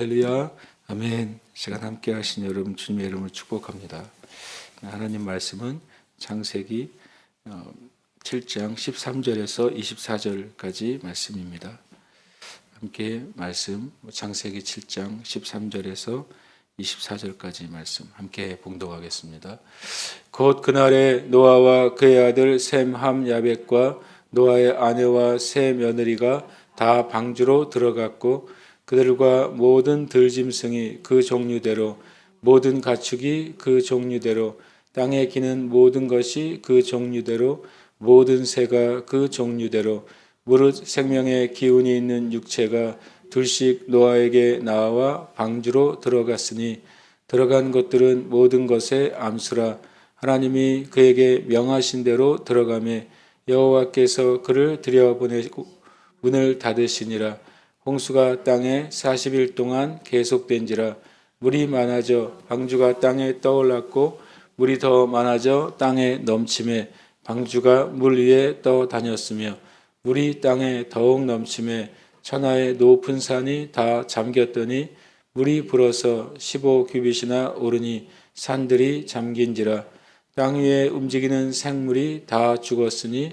할렐루야. 아멘. 시간 함께 하신 여러분 주님의 이름을 축복합니다. 하나님 말씀은 창세기 어, 7장 13절에서 24절까지 말씀입니다. 함께 말씀 창세기 7장 13절에서 24절까지 말씀 함께 봉독하겠습니다. 곧 그날에 노아와 그의 아들 셈, 함, 야벳과 노아의 아내와 세 며느리가 다 방주로 들어갔고 그들과 모든 들짐승이 그 종류대로 모든 가축이 그 종류대로 땅에 기는 모든 것이 그 종류대로 모든 새가 그 종류대로 무릇 생명의 기운이 있는 육체가 둘씩 노아에게 나와 방주로 들어갔으니 들어간 것들은 모든 것의 암수라. 하나님이 그에게 명하신 대로 들어가매 여호와께서 그를 들여보내고 문을 닫으시니라 홍수가 땅에 40일 동안 계속된지라 물이 많아져 방주가 땅에 떠올랐고 물이 더 많아져 땅에 넘침에 방주가 물 위에 떠 다녔으며 물이 땅에 더욱 넘침에 천하의 높은 산이 다 잠겼더니 물이 불어서 15규빗이나 오르니 산들이 잠긴지라 땅 위에 움직이는 생물이 다 죽었으니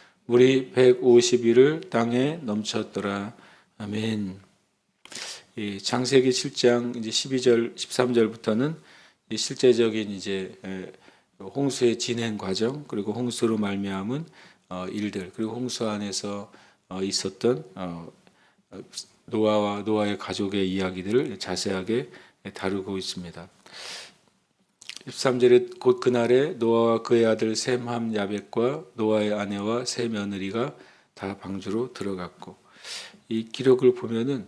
물이 150일을 땅에 넘쳤더라 아멘. 이 장세기 7장 이제 12절 13절부터는 이 실제적인 이제 에, 홍수의 진행 과정 그리고 홍수로 말미암은 어, 일들 그리고 홍수 안에서 어, 있었던 어, 노아와 노아의 가족의 이야기들을 자세하게 다루고 있습니다. 13절에 곧 그날에 노아와 그의 아들 셈함 야벳과 노아의 아내와 세 며느리가 다 방주로 들어갔고 이 기록을 보면은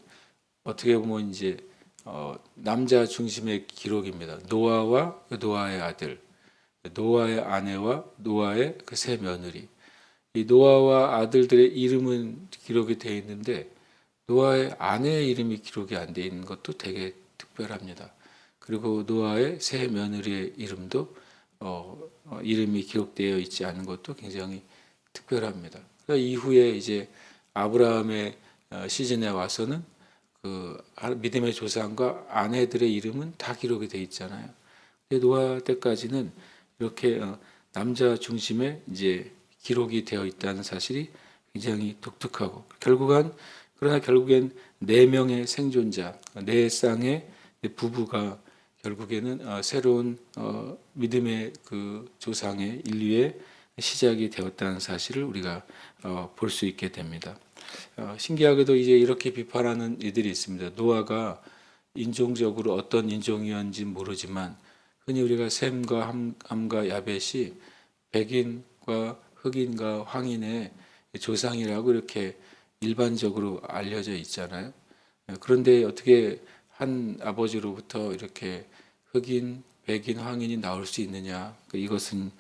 어떻게 보면 이제 어, 남자 중심의 기록입니다. 노아와 노아의 아들, 노아의 아내와 노아의 그 세 며느리. 이 노아와 아들들의 이름은 기록이 되어 있는데 노아의 아내의 이름이 기록이 안 되어 있는 것도 되게 특별합니다. 그리고 노아의 세 며느리의 이름도 어, 어, 이름이 기록되어 있지 않은 것도 굉장히 특별합니다. 그러니까 이후에 이제 아브라함의 어, 시즌에 와서는 그 믿음의 조상과 아내들의 이름은 다 기록이 돼 있잖아요. 근데 노아 때까지는 이렇게 어, 남자 중심의 이제 기록이 되어 있다는 사실이 굉장히 독특하고 결국은 그러나 결국엔 네 명의 생존자, 네 쌍의 부부가 결국에는 어, 새로운 어, 믿음의 그 조상의 인류의 시작이 되었다는 사실을 우리가 어, 볼수 있게 됩니다. 신기하게도 이제 이렇게 비판하는 이들이 있습니다. 노아가 인종적으로 어떤 인종이었는지 모르지만 흔히 우리가 셈과 함, 함과 야벳이 백인과 흑인과 황인의 조상이라고 이렇게 일반적으로 알려져 있잖아요. 그런데 어떻게 한 아버지로부터 이렇게 흑인, 백인, 황인이 나올 수 있느냐? 그 이것은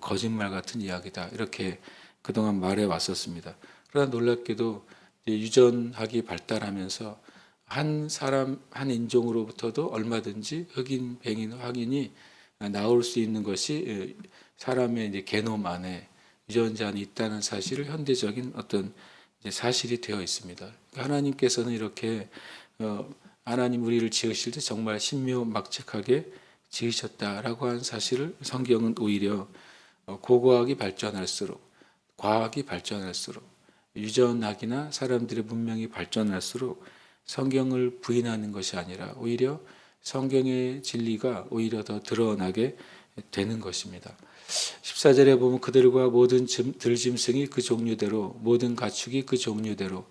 거짓말 같은 이야기다. 이렇게 그동안 말해 왔었습니다. 그러나 놀랍게도 유전학이 발달하면서 한 사람, 한 인종으로부터도 얼마든지 흑인, 백인, 황인이 나올 수 있는 것이 사람의 이제 게놈 안에 유전자는 있다는 사실을 현대적인 어떤 사실이 되어 있습니다. 하나님께서는 이렇게 어, 하나님 우리를 지으실 때 정말 신묘막측하게 지으셨다라고 한 사실을 성경은 오히려 어, 고고학이 발전할수록 과학이 발전할수록 유전학이나 사람들의 문명이 발전할수록 성경을 부인하는 것이 아니라 오히려 성경의 진리가 오히려 더 드러나게 되는 것입니다. 14절에 보면 그들과 모든 들짐승이 그 종류대로 모든 가축이 그 종류대로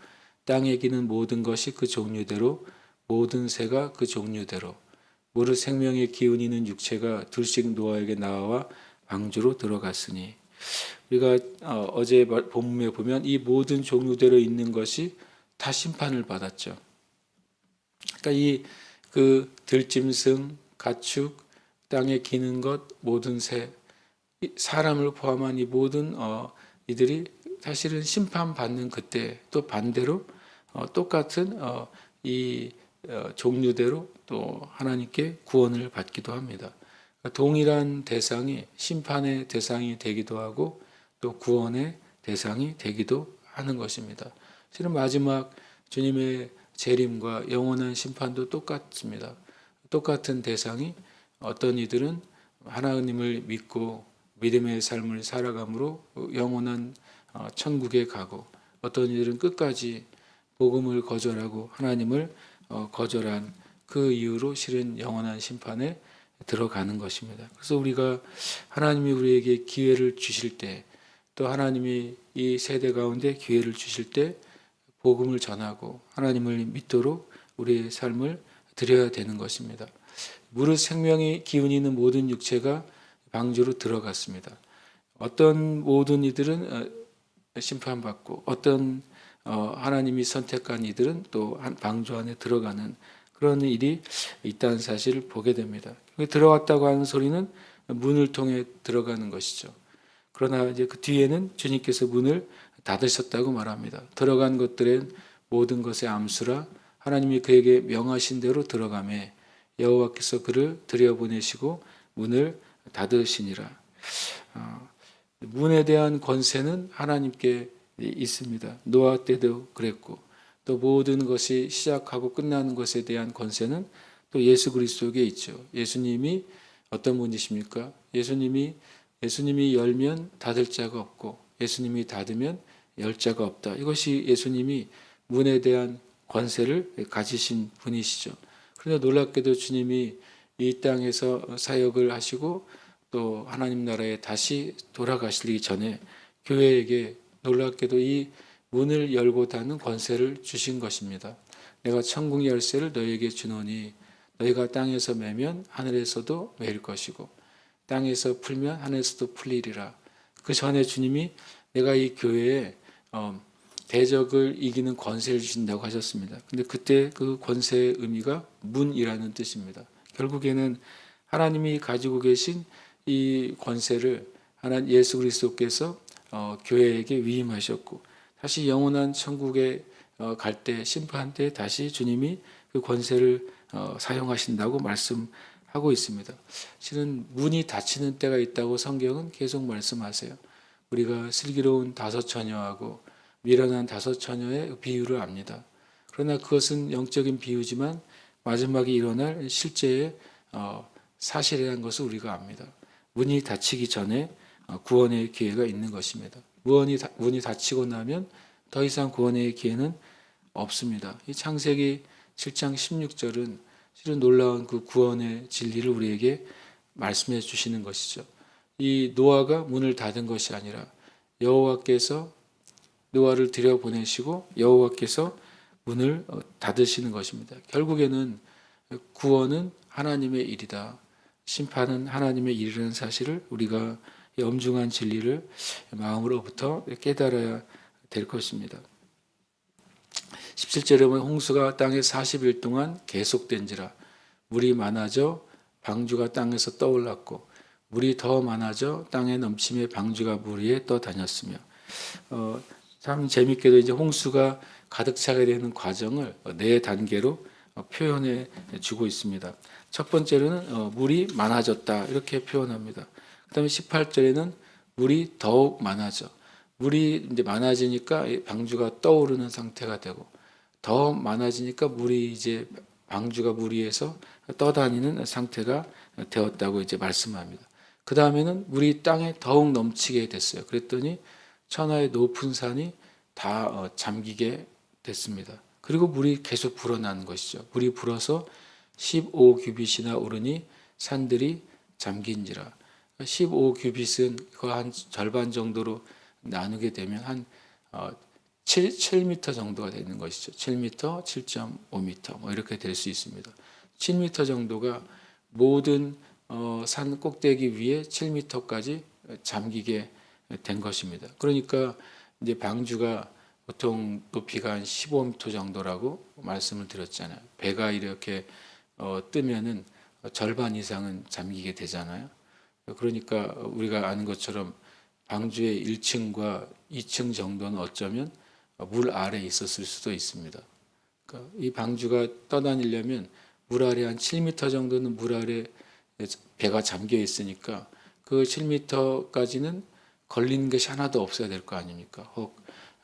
땅에 기는 모든 것이 그 종류대로 모든 새가 그 종류대로 무릇 생명의 기운이 있는 육체가 둘씩 노아에게 나와 방주로 들어갔으니 우리가 어, 어제 본문에 보면 이 모든 종류대로 있는 것이 다 심판을 받았죠. 그러니까 이 그 들짐승, 가축, 땅에 기는 것 모든 새, 이 사람을 포함한 이 모든 어, 이들이 사실은 심판 받는 그때 또 반대로 어, 똑같은 어, 이 어, 종류대로 또 하나님께 구원을 받기도 합니다. 그러니까 동일한 대상이 심판의 대상이 되기도 하고 또 구원의 대상이 되기도 하는 것입니다. 실은 마지막 주님의 재림과 영원한 심판도 똑같습니다. 똑같은 대상이 어떤 이들은 하나님을 믿고 믿음의 삶을 살아감으로 영원한 어, 천국에 가고 어떤 이들은 끝까지 복음을 거절하고 하나님을 어, 거절한 그 이유로 실은 영원한 심판에 들어가는 것입니다. 그래서 우리가 하나님이 우리에게 기회를 주실 때 또 하나님이 이 세대 가운데 기회를 주실 때 복음을 전하고 하나님을 믿도록 우리의 삶을 드려야 되는 것입니다. 무릇 생명이 기운이 있는 모든 육체가 방주로 들어갔습니다. 어떤 모든 이들은 어, 심판받고 어떤 어, 하나님이 선택한 이들은 또한 방주 안에 들어가는 그런 일이 있다는 사실을 보게 됩니다. 들어갔다고 하는 소리는 문을 통해 들어가는 것이죠. 그러나 이제 그 뒤에는 주님께서 문을 닫으셨다고 말합니다. 들어간 것들은 모든 것의 암수라 하나님이 그에게 명하신 대로 들어가매 여호와께서 그를 들여보내시고 문을 닫으시니라. 어, 문에 대한 권세는 하나님께 있습니다. 노아 때도 그랬고 또 모든 것이 시작하고 끝나는 것에 대한 권세는 또 예수 그리스도에게 있죠. 예수님이 어떤 분이십니까? 예수님이 예수님이 열면 닫을 자가 없고 예수님이 닫으면 열 자가 없다. 이것이 예수님이 문에 대한 권세를 가지신 분이시죠. 그런데 놀랍게도 주님이 이 땅에서 사역을 하시고 또 하나님 나라에 다시 돌아가시기 전에 교회에게 놀랍게도 이 문을 열고 닫는 권세를 주신 것입니다. 내가 천국 열쇠를 너에게 주노니 너희가 땅에서 매면 하늘에서도 매일 것이고 땅에서 풀면 하늘에서도 풀리리라. 그 전에 주님이 내가 이 교회에 어, 대적을 이기는 권세를 주신다고 하셨습니다. 근데 그때 그 권세의 의미가 문이라는 뜻입니다. 결국에는 하나님이 가지고 계신 이 권세를 하나님 예수 그리스도께서 어, 교회에게 위임하셨고 다시 영원한 천국에 어, 갈 때 심판 때 다시 주님이 그 권세를 어, 사용하신다고 말씀하고 있습니다. 실은 문이 닫히는 때가 있다고 성경은 계속 말씀하세요. 우리가 슬기로운 다섯 처녀하고 미련한 다섯 처녀의 비유를 압니다. 그러나 그것은 영적인 비유지만 마지막에 일어날 실제의 어, 사실이라는 것을 우리가 압니다. 문이 닫히기 전에 어, 구원의 기회가 있는 것입니다. 문이, 문이 닫히고 나면 더 이상 구원의 기회는 없습니다. 이 창세기 7장 16절은 실은 놀라운 그 구원의 진리를 우리에게 말씀해 주시는 것이죠. 이 노아가 문을 닫은 것이 아니라 여호와께서 노아를 들여 보내시고 여호와께서 문을 어, 닫으시는 것입니다. 결국에는 구원은 하나님의 일이다. 심판은 하나님의 일이라는 사실을 우리가 이 엄중한 진리를 마음으로부터 깨달아야 될 것입니다. 17절에 보면 홍수가 땅에 40일 동안 계속된지라 물이 많아져 방주가 땅에서 떠올랐고 물이 더 많아져 땅에 넘침에 방주가 물 위에 떠다녔으며 어, 참 재밌게도 이제 홍수가 가득 차게 되는 과정을 네 단계로 어, 표현해 주고 있습니다. 첫 번째로는 어, 물이 많아졌다 이렇게 표현합니다. 그 다음에 18절에는 물이 더욱 많아져. 물이 이제 많아지니까 방주가 떠오르는 상태가 되고 더 많아지니까 물이 이제 방주가 물 위에서 떠다니는 상태가 되었다고 이제 말씀합니다. 그 다음에는 물이 땅에 더욱 넘치게 됐어요. 그랬더니 천하의 높은 산이 다 어, 잠기게 됐습니다. 그리고 물이 계속 불어나는 것이죠. 물이 불어서 15규빗이나 오르니 산들이 잠긴지라. 15 규빗은 그 한 절반 정도로 나누게 되면 한 7, 어, 7m 정도가 되는 것이죠. 7m, 7.5m 뭐 이렇게 될 수 있습니다. 7m 정도가 모든 어, 산 꼭대기 위에 7m까지 잠기게 된 것입니다. 그러니까 이제 방주가 보통 높이가 한 15m 정도라고 말씀을 드렸잖아요. 배가 이렇게 어, 뜨면은 절반 이상은 잠기게 되잖아요. 그러니까 우리가 아는 것처럼 방주의 1층과 2층 정도는 어쩌면 물 아래 에 있었을 수도 있습니다. 그러니까 이 방주가 떠다니려면 물 아래 한 7m 정도는 물 아래 배가 잠겨 있으니까 그 7m까지는 걸리는 것이 하나도 없어야 될 거 아닙니까? 혹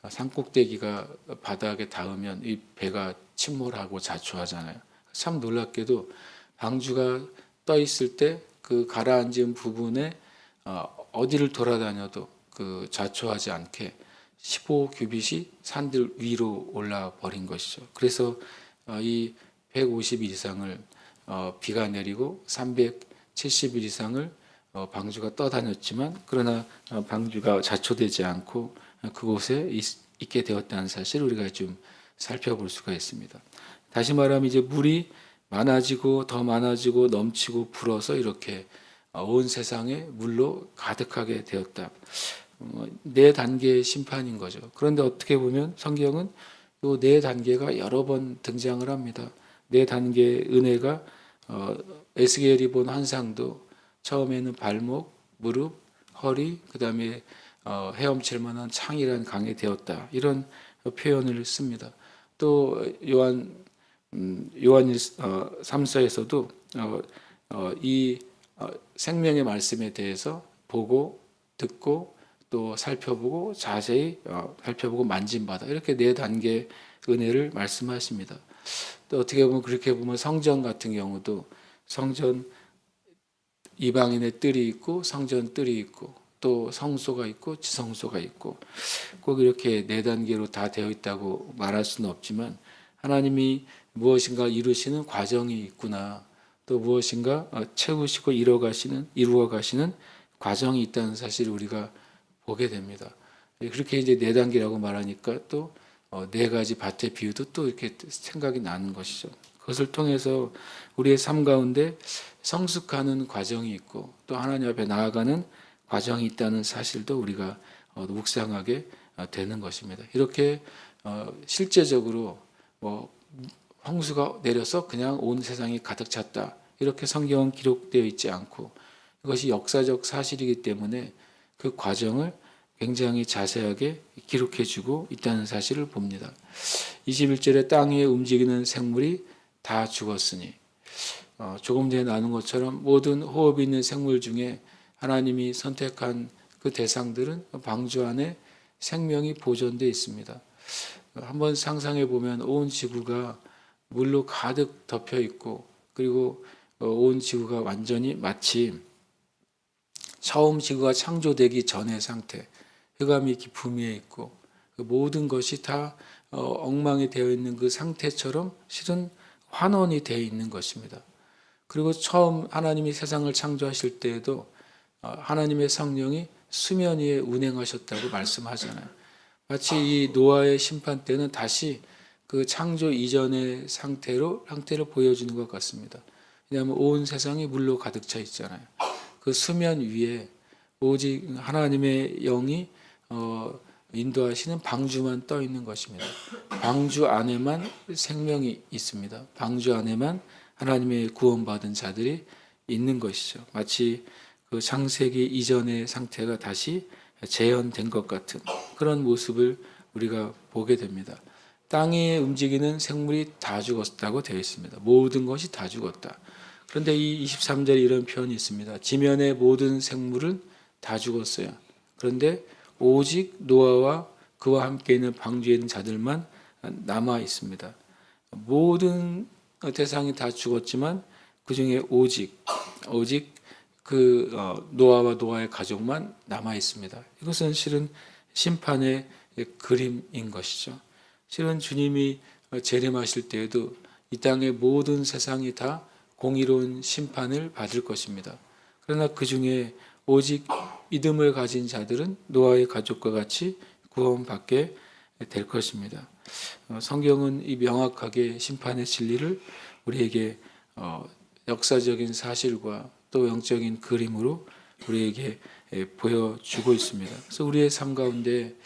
산꼭대기가 바닥에 닿으면 이 배가 침몰하고 자초하잖아요. 참 놀랍게도 방주가 떠 있을 때 그 가라앉은 부분에 어, 어디를 돌아다녀도 그 자초하지 않게 15 규빗이 산들 위로 올라 버린 것이죠. 그래서 어, 이150 이상을 어, 비가 내리고 370일 이상을 어, 방주가 떠다녔지만 그러나 어, 방주가 자초되지 않고 어, 그곳에 있, 있게 되었다는 사실을 우리가 좀 살펴볼 수가 있습니다. 다시 말하면 이제 물이 많아지고 더 많아지고 넘치고 불어서 이렇게 어, 온 세상에 물로 가득하게 되었다. 어, 네 단계의 심판인 거죠. 그런데 어떻게 보면 성경은 이 네 단계가 여러 번 등장을 합니다. 네 단계의 은혜가 어, 에스겔이 본 환상도 처음에는 발목, 무릎, 허리, 그 다음에 어, 헤엄칠 만한 창이란 강이 되었다. 이런 표현을 씁니다. 또 요한 음, 요한 어, 3서에서도 어, 어, 이 어, 생명의 말씀에 대해서 보고 듣고 또 살펴보고 자세히 어, 살펴보고 만진받아 이렇게 네 단계 은혜를 말씀하십니다. 또 어떻게 보면 그렇게 보면 성전 같은 경우도 성전 이방인의 뜰이 있고 성전 뜰이 있고 또 성소가 있고 지성소가 있고 꼭 이렇게 네 단계로 다 되어 있다고 말할 수는 없지만 하나님이 무엇인가 이루시는 과정이 있구나. 또 무엇인가 어, 채우시고 이루어가시는 이루어가시는 과정이 있다는 사실을 우리가 보게 됩니다. 그렇게 이제 네 단계라고 말하니까 또 네 가지 밭의 비유도 또 이렇게 생각이 나는 것이죠. 그것을 통해서 우리의 삶 가운데 성숙하는 과정이 있고 또 하나님 앞에 나아가는 과정이 있다는 사실도 우리가 어, 묵상하게 어, 되는 것입니다. 이렇게 실제적으로 뭐 홍수가 내려서 그냥 온 세상이 가득 찼다. 이렇게 성경은 기록되어 있지 않고 이것이 역사적 사실이기 때문에 그 과정을 굉장히 자세하게 기록해 주고 있다는 사실을 봅니다. 21절에 땅 위에 움직이는 생물이 다 죽었으니 어, 조금 전에 나눈 것처럼 모든 호흡이 있는 생물 중에 하나님이 선택한 그 대상들은 방주 안에 생명이 보존되어 있습니다. 한번 상상해 보면 온 지구가 물로 가득 덮여 있고 그리고 어, 온 지구가 완전히 마치 처음 지구가 창조되기 전의 상태, 흑암이 깊음 위에 있고 그 모든 것이 다 어, 엉망이 되어 있는 그 상태처럼 실은 환원이 되어 있는 것입니다. 그리고 처음 하나님이 세상을 창조하실 때에도 어, 하나님의 성령이 수면 위에 운행하셨다고 말씀하잖아요. 마치 이 노아의 심판 때는 다시 그 창조 이전의 상태로 상태를 보여주는 것 같습니다. 왜냐하면 온 세상이 물로 가득 차 있잖아요. 그 수면 위에 오직 하나님의 영이 어, 인도하시는 방주만 떠 있는 것입니다. 방주 안에만 생명이 있습니다. 방주 안에만 하나님의 구원받은 자들이 있는 것이죠. 마치 그 창세기 이전의 상태가 다시 재현된 것 같은 그런 모습을 우리가 보게 됩니다. 땅에 움직이는 생물이 다 죽었다고 되어 있습니다. 모든 것이 다 죽었다. 그런데 이 23절에 이런 표현이 있습니다. 지면의 모든 생물은 다 죽었어요. 그런데 오직 노아와 그와 함께 있는 방주에 있는 자들만 남아 있습니다. 모든 대상이 다 죽었지만 그 중에 오직 오직 그 어, 노아와 노아의 가족만 남아 있습니다. 이것은 실은 심판의 그림인 것이죠. 실은 주님이 재림하실 때에도 이 땅의 모든 세상이 다 공의로운 심판을 받을 것입니다. 그러나 그 중에 오직 믿음을 가진 자들은 노아의 가족과 같이 구원받게 될 것입니다. 어, 성경은 이 명확하게 심판의 진리를 우리에게 어, 역사적인 사실과 또 영적인 그림으로 우리에게 보여주고 있습니다. 그래서 우리의 삶 가운데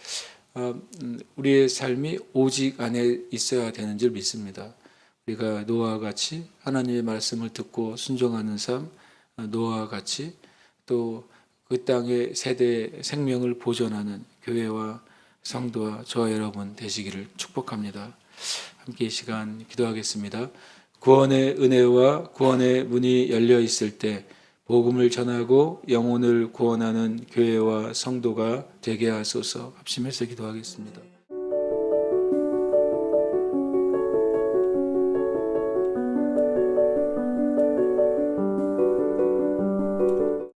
우리의 삶이 오직 안에 있어야 되는 줄 믿습니다. 우리가 노아와 같이 하나님의 말씀을 듣고 순종하는 삶, 어, 노아와 같이 또 그 땅의 세대 생명을 보존하는 교회와 성도와 저와 여러분 되시기를 축복합니다. 함께 이 시간 기도하겠습니다. 구원의 은혜와 구원의 문이 열려 있을 때 복음을 전하고 영혼을 구원하는 교회와 성도가 되게 하소서 합심해서 기도하겠습니다.